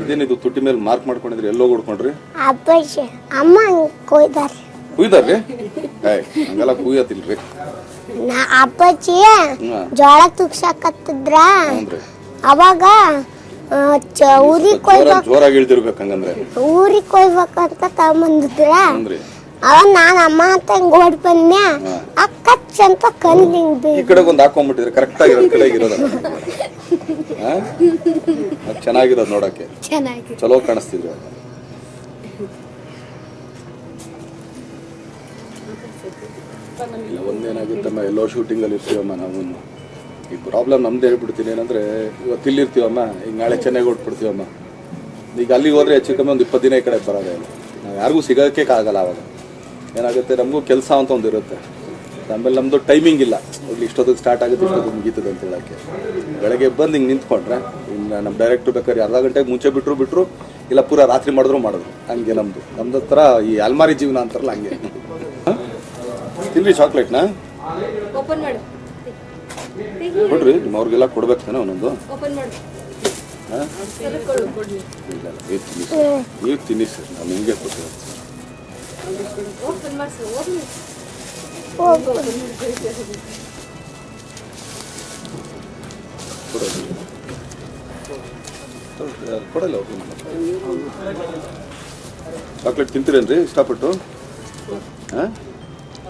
ಇದೇನಿದು ತುಟ್ಟಿ ಮೇಲೆ ಮಾರ್ಕ್ ಮಾಡ್ಕೊಂಡಿದ್ರಿ? ಎಲ್ಲೋ ಹೊಡ್ಕೊಂಡ್ರಿ ಅಪ್ಪಾಜಿ ಅಮ್ಮ ಕೊಯ್ದಾರೆ. ಕುಯ್ದಾರ್ರಿ? ಏಯ್ ಹಂಗೆಲ್ಲ ಕುಯ್ಯತಿಲ್ರಿ ನಾ ಅಪ್ಪಾಜಿ. ಜೋಳ ತುಗ್ಸಾಕತ್ತಿದ್ರ ಹ್ಞೂನ್ರಿ ಅವಾಗ ಊರಿಗೆ ಕೊಯ್ಬೇಕ್ ಜೋರಾಗಿ ಇಳ್ದಿರ್ಬೇಕು ಹಂಗಂದ್ರೆ. ಊರಿಗ್ ಕೊಯ್ಬೇಕಂತ ತಗೊಂಬಂದಿದ್ರ ಹ್ಞೂನ್ರಿ ಅವಾಗ ನಾನು ಅಮ್ಮ ಅಂತ ಹಿಂಗ್ ಓಡ್ ಬಂದ್ನ್ಯಾ? ಆ ಕಚ್ ಅಂತ ಕಲ್ಲಿಂಗ್ ಈ ಕಡೆಗೆ ಒಂದು ಹಾಕೊಂಡ್ಬಿಟ್ಟಿದ್ರೆ ಕರೆಕ್ಟ್ ಆಗಿರೋ ಕಡೆಗೆ ಇರೋದ ಚೆನ್ನಾಗಿರೋದು ನೋಡಕ್ಕೆ. ಚೆನ್ನಾಗಿ. ಚಲೋ ಕಾಣಿಸ್ತಿದ್ರು ಇಲ್ಲ ಒಂದೇನಾಗುತ್ತಮ್ಮ ಎಲ್ಲೋ ಶೂಟಿಂಗಲ್ಲಿ ಇರ್ತೀವಮ್ಮ ನಾವು. ಈ ಪ್ರಾಬ್ಲಮ್ ನಮ್ದು ಹೇಳ್ಬಿಡ್ತೀನಿ ಏನಂದ್ರೆ ಇವತ್ತು ಇಲ್ಲಿರ್ತೀವಮ್ಮ ಈಗ ನಾಳೆ ಚೆನ್ನಾಗಿ ಓಡ್ಬಿಡ್ತೀವಮ್ಮ ಈಗ ಅಲ್ಲಿಗೆ ಹೋದ್ರೆ ಹೆಚ್ಚು ಕಮ್ಮಿ ಒಂದು ಇಪ್ಪತ್ತು ದಿನ ಈ ಕಡೆ ಬರೋದೇ ಇಲ್ಲ. ನಾವು ಯಾರಿಗೂ ಸಿಗೋಕ್ಕೆ ಆಗಲ್ಲ ಅವಾಗ. ಏನಾಗುತ್ತೆ ನಮಗೂ ಕೆಲಸ ಅಂತ ಒಂದು ಇರುತ್ತೆ. ಆಮೇಲೆ ನಮ್ಮದು ಟೈಮಿಂಗ್ ಇಲ್ಲ. ಇಲ್ಲಿ ಇಷ್ಟೊತ್ತಿಗೆ ಸ್ಟಾರ್ಟ್ ಆಗುತ್ತೆ ಇಷ್ಟೊತ್ತಿಗೆ ಮುಗೀತದೆ ಅಂತ ಹೇಳೋಕ್ಕೆ. ಬೆಳಗ್ಗೆ ಬಂದು ಹಿಂಗೆ ನಿಂತ್ಕೊಂಡ್ರೆ ಇನ್ನು ನಮ್ಮ ಡೈರೆಕ್ಟ್ರು ಬೇಕಾದ್ರೆ ಅರ್ಧ ಗಂಟೆಗೆ ಮುಂಚೆ ಬಿಟ್ಟರು ಬಿಟ್ಟರು ಇಲ್ಲ ಪೂರ ರಾತ್ರಿ ಮಾಡಿದ್ರು ಮಾಡಿದ್ರು. ಹಂಗೆ ನಮ್ಮದು ನಮ್ದು ಹತ್ರ ಈ ಅಲ್ಮಾರಿ ಜೀವನ ಅಂತಾರಲ್ಲ ಹಂಗೆ. ತಿನ್ನಿ ತಿನ್ರಿ ಚಾಕ್ಲೇಟ್ನ ಕೊಡ್ರಿ ನಿಮ್ಮ ಅವ್ರಿಗೆಲ್ಲ ಕೊಡ್ಬೇಕು ತಾನೆ ಒಂದೊಂದು ಓಪನ್ ಮಾಡು. ಹಾಂ? ಸರ್ಕೊಳ್ಳು ಕೊಡ್ಲಿ ಇಲ್ಲ ಇಲ್ಲ ನೀವು ತಿನ್ನಿ ನೀವು ತಿನ್ನಿ ಸರ್ ನಾನು ನಿಮಗೆ ಕೊಟ್ಟಿರೋದು ಓಪನ್ ಮಾಡ್ಸು ಹೋಗ್ಲಿ ಕೊಡೋದು ಕೊಡಲ್ಲ ಅವ್ರಿಗೆ ಚಾಕ್ಲೇಟ್ ತಿಂತೀರೇನ್ರಿ ಇಷ್ಟಪಟ್ಟು ಹಾಂ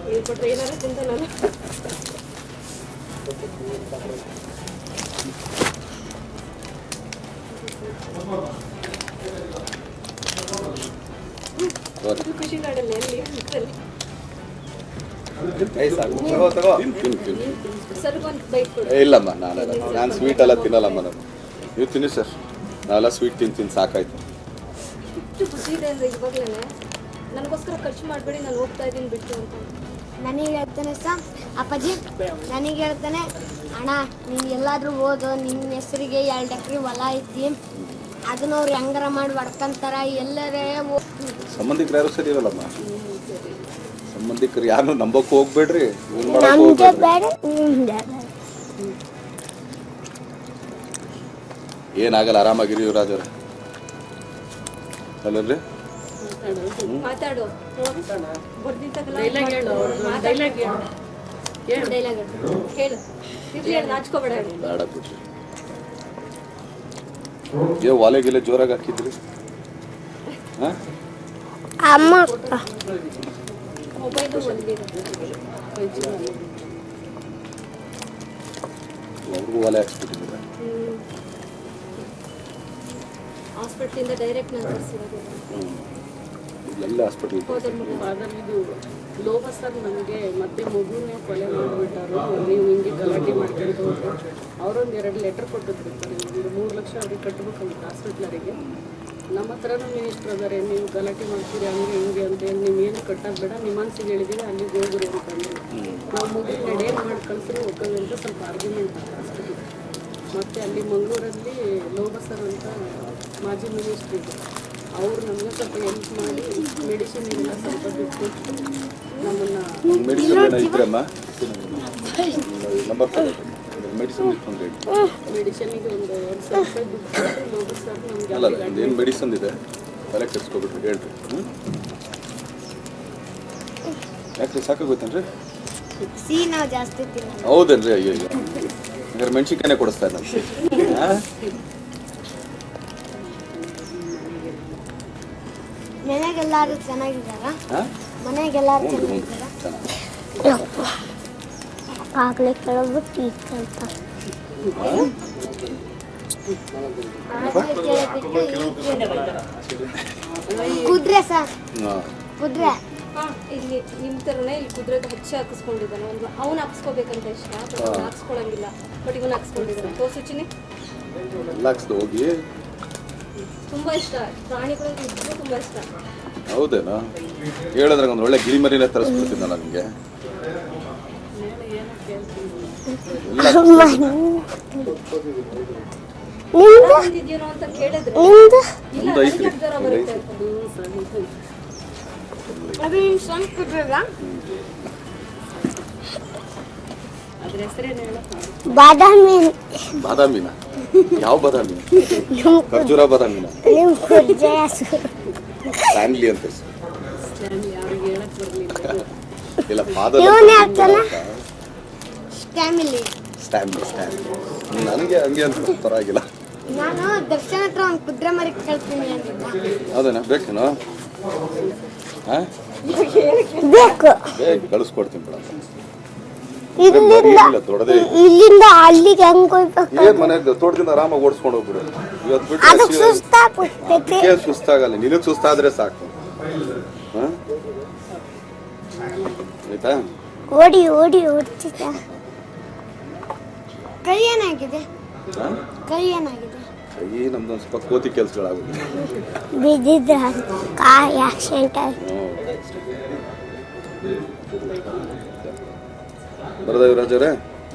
ನೀನು ಕೊಟ್ರೆ ಏನಾರು ತಿಂತಾನಲ್ಲ ಇದು ಖುಷಿ ನಾಡಲ್ಲ ಎಲ್ಲಿ ಕೊಡು ಇಲ್ಲಮ್ಮ ನಾನೆಲ್ಲ ನಾನು ಸ್ವೀಟ್ ಎಲ್ಲ ತಿನ್ನಲ್ಲಮ್ಮ ನಾನು. ನೀವು ತಿನ್ನಿ ಸರ್ ನಾವೆಲ್ಲ ಸ್ವೀಟ್ ತಿಂದು ತಿಂದು ಸಾಕಾಯ್ತು. ಇಷ್ಟು ಬುದ್ಧಿ ಇದೆ ಅಂದ್ರೆ ಇವಾಗಲೇ ನನಗೋಸ್ಕರ ಖರ್ಚು ಮಾಡಬೇಡಿ ನಾನು ಹೋಗ್ತಾ ಇದ್ದೀನಿ ಬಿಟ್ಟು ಅಂತ. ನನಗೆ ಹೇಳ್ತಾನೆ ಸ ಅಪ್ಪಾಜಿ ನನಗೆ ಹೇಳ್ತಾನೆ ಅಣ್ಣ ನೀನು ಎಲ್ಲಾದರೂ ಓದು ನಿನ್ನ ಹೆಸರಿಗೆ ಎರಡು ಎಕರೆ ಹೊಲ ಐತಿ ಅದನ್ನ ಅವ್ರು ಹೆಂಗಾರ ಮಾಡಿ ಹೊಡ್ಕಂತಾರ ಎಲ್ಲರೇ ಸಂಬಂಧಿಕರು ಯಾರು ಸರಿ ಇರಲ್ಲಮ್ಮ ಸಂಬಂಧಿಕರು ಯಾರು ನಂಬಕ್ ಹೋಗ್ಬೇಡ್ರಿ ಇವ್ನ್ ಮಾಡಕ್ ನಮ್ಗೆ ಹೋಗ್ಬೇಡ್ರಿ. ಬೇಡ ನಿಮ್ಗೆ ಏನಾಗಲ್ಲ ಆರಾಮಾಗಿರಿ ಯುವರಾಜ್ ಅವ್ರೆ ಅಲ್ಲಲ್ರಿ ಮಾತಾಡು. ಡೈಲಾಗ್ ಹೇಳು ಡೈಲಾಗ್ ಹೇಳು. ಡೈಲಾಗ್ ಹೇಳು. ಹೇಳು. ನಾಚ್ಕೋಬೇಡ. ಹೇಳು ಬೇಡ ಬಿಡ್ರಿ. ಏ ವಾಲೆ ಗಿಲೆ ಜೋರಾಗಿ ಹಾಕಿದ್ರಿ. ಅಮ್ಮ. ಮೊಬೈಲು ಒಂದಿದೆ ಅವ್ರಿಗೂ ಒಲೆ ಹಾಕ್ಸ್ಬಿಟ್ಟಿದ್ದೀರ? ಹಾಸ್ಪಿಟ್ಲಿಂದ ಡೈರೆಕ್ಟ್ ನಾನು ಹ್ಞೂ ಎಲ್ಲ ಹಾಸ್ಪಿಟ್ಲ್ ಲೋಬ ಸರ್ ನನಗೆ ಮತ್ತೆ ಮಗುನೇ ಕೊಲೆ ಮಾಡಿಬಿಟ್ಟಾರು. ನೀವು ಹಿಂಗೆ ಗಲಾಟೆ ಮಾಡ್ಕೊಂಡು ಅವರೊಂದು ಎರಡು ಲೆಟ್ರ್ ಕೊಟ್ಟಿದ್ರು ಒಂದು ಮೂರು ಲಕ್ಷ ಅವ್ರಿಗೆ ಕಟ್ಟಬೇಕಂತ ಹಾಸ್ಪಿಟ್ಲರಿಗೆ ನಮ್ಮ ಹತ್ರನೂ ಮಿನಿಸ್ಟ್ರ್ ಅದಾರೆ ನೀವು ಗಲಾಟೆ ಮಾಡ್ತೀರಿ, ಹಂಗೆ ಹಿಂಗೆ ಅಂತ ಹೇಳಿ ನೀವು ಏನು ಬೇಡ ನಿಮ್ಮ ಮನ್ಸಿಗೆ ಹೇಳಿದ್ದೀವಿ ಅಲ್ಲಿಗೆ ಹೋಗ್ರಿ ಅಂತಂದು ನಾವು ಮಗುನ ಡೇ ಮಾಡಿ ಕಳಿಸ್ರು ಅಂತ ಸ್ವಲ್ಪ ಆರ್ಗ್ಯುಮೆಂಟ್ ಆಯ್ತು ಹಾಸ್ಪಿಟ್ಲ್ ಮತ್ತು ಅಲ್ಲಿ ಮಂಗಳೂರಲ್ಲಿ ಲೋಬ ಸರ್ ಅಂತ ಮಾಜಿ ಮಿನಿಸ್ಟ್ರ್ ಇದ್ದರು ಅವರು ನಮಗೆ ಸ್ವಲ್ಪ ಹೆಲ್ಪ್ ಮಾಡಿ ಮೆಡಿಸಿನ್ ಎಲ್ಲ ಸ್ವಲ್ಪ ನಮ್ಮನ್ನು ಒಂದು ಎರಡು ಸಾವಿರ ರೂಪಾಯಿ ದುಡ್ಡು ಕೊಟ್ಟು ಸರ್ ನಮಗೆ ಏನು ಮೆಡಿಸಿನ್ ಇದೆ? ತಲೆ ಕೆಡ್ಸ್ಕೊಬಿಟ್ರಿ ಹೇಳ್ರಿ. ಹ್ಞೂ ಯಾಕ್ರಿ ಸಾಕಾಗೋಯ್ತೇನ್ರಿ ಹೌದೇನ್ರಿ ಅಯ್ಯೋ ಅಯ್ಯೋ ಹಂಗಾರೆ ಮೆಣಸಿನ್ಕಾಯೇ ಕೊಡಿಸ್ತಾ ಇದ್ದ ಮನೆಗೆಲ್ಲಾರು ಚೆನ್ನಾಗಿದ್ದಾರ ಹಾಂ? ಮನೆಗೆಲ್ಲಾರು ಚೆನ್ನಾಗಿದ್ದಾರ ಆಗ್ಲೇ ಈಗ ಕುದ್ರೆ ಸರ್. ಹಾಂ. ಕುದ್ರೆ. ಹಾ ಇಲ್ಲಿ ನಿಮ್ಮ ಥರನೇ ಇಲ್ಲಿ ಕುದುರೆಗೆ ಹಚ್ಚಿ ಹಾಕಿಸ್ಕೊಂಡಿದ್ದಾನೆ. ಒಂದು ಅವ್ನು ಹಾಕಿಸ್ಕೋಬೇಕಂತ ಇಷ್ಟ ಹಾಕ್ಸ್ಕೊಳಂಗಿಲ್ಲ. ಬಟ್ ಇವನು ಹಾಕ್ಸ್ಕೊಂಡಿದ್ದಾನೆ. ತೋರ್ಸುಚಿನಿ ಹೋಗಿ. ತುಂಬಾ ಇಷ್ಟ. ಪ್ರಾಣಿಗಳು ಇಬ್ಬರು ತುಂಬಾ ಇಷ್ಟ. ಹೌದೇನಾ? ಹೇಳಿದ್ರೆ ಒಂದು ಒಳ್ಳೆ ಗಿರಿಮರಿನ ತರಿಸ್ಬಿಡ್ತೀನಿ ನಾನು ನಿಮಗೆ. ಅಂತಿದ್ಯೇನೋ ಅಂತ ಕೇಳಿದ್ರೆ ಐತ್ರಿ. ನನಗೆ. ಅದು ಬಾದಾಮಿ ಬಾದಾಮಿನ? ಯಾವ ಬಾದಾಮಿ? ಖರ್ಜೂರ ಬಾದಾಮಿನ? ಸ್ಟ್ಯಾನ್ಲಿ ಅಂತ ಇಲ್ಲ ಬಾದಾಮಿ ಸ್ಟ್ಯಾಮಿಲಿ. ನನಗೆ ಹಂಗೆ ಅಂತ ಪರವಾಗಿಲ್ಲ. ನಾನು ದರ್ಶನ ಹತ್ರ ಒಂದು ಕುದುರೆ ಮರಿ ಕೇಳ್ತೀನಿ ಅದೇನಾ ಬೇಕೇನು ಬೇಕೇನೋ? ಹಾಂ? ಬೇಕು. ಕಳಿಸ್ಕೊಡ್ತೀನಿ ಬಿಡಪ್ಪ. ಇಲ್ಲಿಂದ ಇಲ್ಲಿಂದ ಅಲ್ಲಿಗೆ ಹೆಂಗ್ ಹೋಗ್ಬೇಕು? ಏನ್ ಮನೆಗೆ? ತೋಟದಿಂದ ಆರಾಮಾಗಿ ಓಡಿಸ್ಕೊಂಡು ಹೋಗ್ಬಿಡು. ಇವತ್ತು ಬಿಟ್ಟು ಅದಕ್ಕೆ ಸುಸ್ತಾಗ್ಬಿಡ್ತೈತಿ. ಸುಸ್ತಾಗಲ್ಲ. ನಿನಗೆ ಸುಸ್ತಾದ್ರೆ ಸಾಕು. ಹ? ಆಯ್ತಾ? ಓಡಿ ಓಡಿ ಓಡ್ತಿದ್ದ ಕೈ ಏನಾಗಿದೆ? ಹ? ಕೈ ಏನಾಗಿದೆ? ಕೈ ನಮ್ದೊಂದು ಸ್ವಲ್ಪ ಕೋತಿ ಕೆಲಸಗಳಾಗುತ್ತೆ. ಬಿದ್ದಿದ್ರ ಕಾಯಿ ಆಕ್ಸಿಡೆಂಟ್ ಆಗಿ ಬರದ ಯುವರಾಜರೇ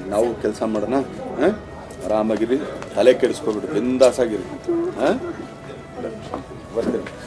ನಾವು ಕೆಲಸ ಮಾಡೋಣ ಹ? ಆರಾಮಾಗಿರಿ ತಲೆ ಕೆಡಿಸ್ಕೊಬಿಡ್ರಿ ಬಿಂದಾಸಾಗಿರಿ ಹಾಂ ಬರ್ತೀನಿ